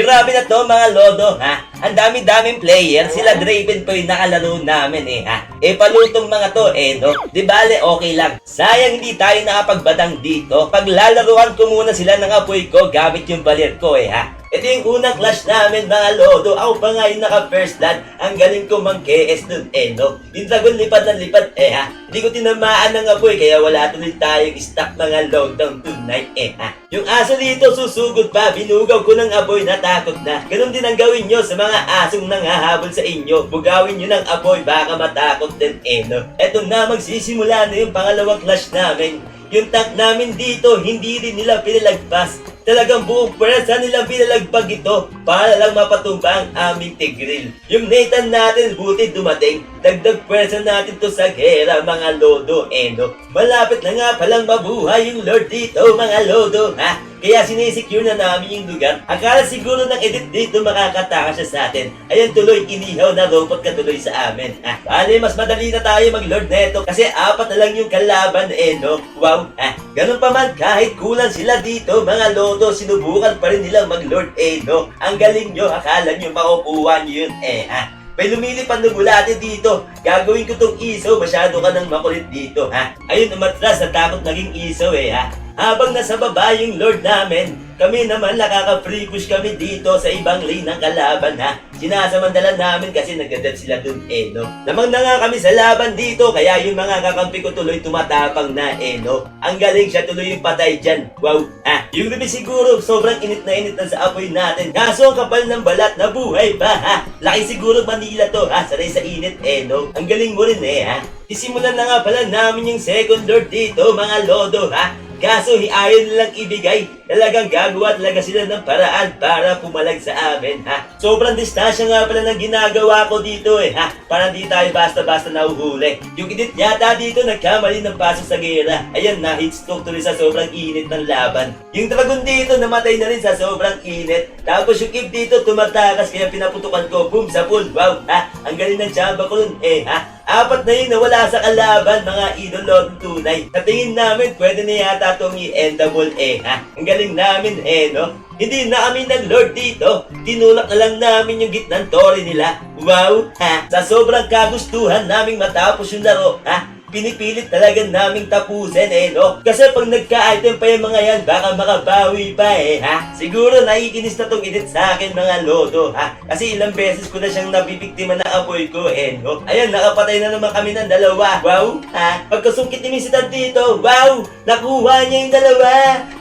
Grabe na to mga lodo, ha? Ang dami-daming player, sila Draven pa yung nakalaro namin eh, ha? Eh, palutong mga to, eh, no? Di bale, okay lang. Sayang hindi tayo nakapagbadang dito. Paglalaruan ko muna sila ng apoy ko gamit yung balir ko, eh, ha? Ito yung unang clash namin mga lodo. Ako pa nga yung naka-first blood. Ang galing ko mag-KS dun eh no. Yung dragon lipad ng lipad eh ha. Hindi ko tinamaan ng apoy kaya wala tuloy tayong stock mga lockdown tonight eh ha. Yung aso dito susugod pa. Binugaw ko ng apoy natakot na. Ganun din ang gawin nyo sa mga asong nangahabol sa inyo. Bugawin nyo ng apoy baka matakot din eh no. Eto na magsisimula na yung pangalawang clash namin. Yung tank namin dito, hindi rin nila pinalagpas. Talagang buong pwersa nilang pinalagpag ito para lang mapatumba ang aming tigril. Yung Nathan natin buti dumating, dagdag pwersa natin to sa gera mga lodo eno. Malapit na nga palang mabuhay yung Lord dito mga lodo ha. Kaya sinisecure na namin yung lugar. Akala siguro ng edit dito makakataka siya sa atin. Ayan tuloy, inihaw na robot ka tuloy sa amin. Ha? Bale, mas madali na tayo mag-lord neto kasi apat na lang yung kalaban eh, no? Wow, ha? Ganun pa man, kahit kulang sila dito, mga lodo, sinubukan pa rin nilang mag-lord eh, no? Ang galing nyo, akala nyo makukuha nyo yun eh, ha? May lumilipad na bulate dito. Gagawin ko tong isaw. Masyado ka nang makulit dito, ha? Ayun, umatras. Natakot naging isaw, eh, ha? Habang nasa baba yung Lord namin, kami naman nakaka-free push kami dito sa ibang lane ng kalaban ha. Sinasamantala namin kasi nagdadat sila dun eh no. Lamang na nga kami sa laban dito kaya yung mga kakampi ko tuloy tumatapang na eh no. Ang galing siya tuloy yung patay dyan. Wow ha. Yung gabi siguro sobrang init na init na sa apoy natin. Kaso ang kapal ng balat na buhay pa ha. Laki siguro Manila to ha. Sanay sa init eh no. Ang galing mo rin eh ha. Isimulan na nga pala namin yung second lord dito mga lodo ha. Kaso ayaw nilang ibigay. Talagang gagawa talaga sila ng paraan para pumalag sa amin, ha? Sobrang distansya nga pala ng ginagawa ko dito, eh, ha? Para di tayo basta-basta nahuhuli. Yung edit yata dito nagkamali ng pasok sa gera. Ayan na, stroke tuloy sa sobrang init ng laban. Yung dragon dito namatay na rin sa sobrang init. Tapos yung if dito tumatakas kaya pinaputukan ko, boom, sa pool. Wow, ha? Ang galing ng chamba ko nun, eh, ha? Apat na yun na wala sa kalaban, mga idolo tunay. Sa tingin namin, pwede na yata itong i-endable eh, ha? Ang galing namin eh, no? Hindi na kami nag-lord dito. Tinulak na lang namin yung gitnang tore nila. Wow, ha? Sa sobrang kagustuhan naming matapos yung laro, ha? Pinipilit talaga naming tapusin eh, no? Kasi pag nagka-item pa yung mga yan, baka makabawi pa eh, ha? Siguro naiinis na tong edit sa akin mga lodo, ha? Kasi ilang beses ko na siyang nabibiktima na apoy ko eh, no? Ayan, nakapatay na naman kami ng dalawa. Wow, ha? Pagkasungkit ni Mrs. Dito, wow! Nakuha niya yung dalawa!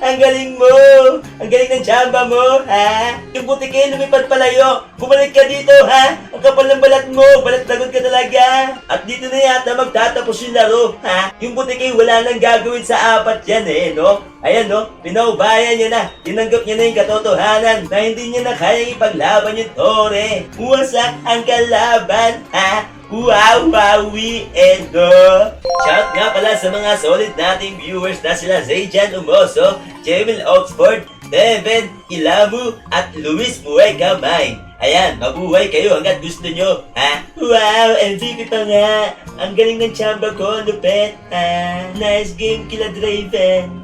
Ang galing mo! Ang galing ng chamba mo, ha? Yung buti kayo lumipad palayo. Bumalik ka dito, ha? Ang kapal ng balat mo. Balat lagot ka talaga. At dito na yata magtatapos yung laro, ha? Yung buti kayo wala nang gagawin sa apat yan, eh, no? Ayan, no? Pinaubayan niya na. Tinanggap niya na yung katotohanan na hindi niya na kayang ipaglaban yung tore. Wasak ang kalaban, ha? Wow, wowie, Edo! Shout nga pala sa mga solid nating viewers na sila Zayjan Umoso, Jemil Oxford, Devin Ilamu, at Luis Muay Gamay. Ayan, mabuhay kayo hanggat gusto nyo, ha? Wow, MVP pa nga! Ang galing ng chamba ko, lupet, ha? Nice game kila Draven!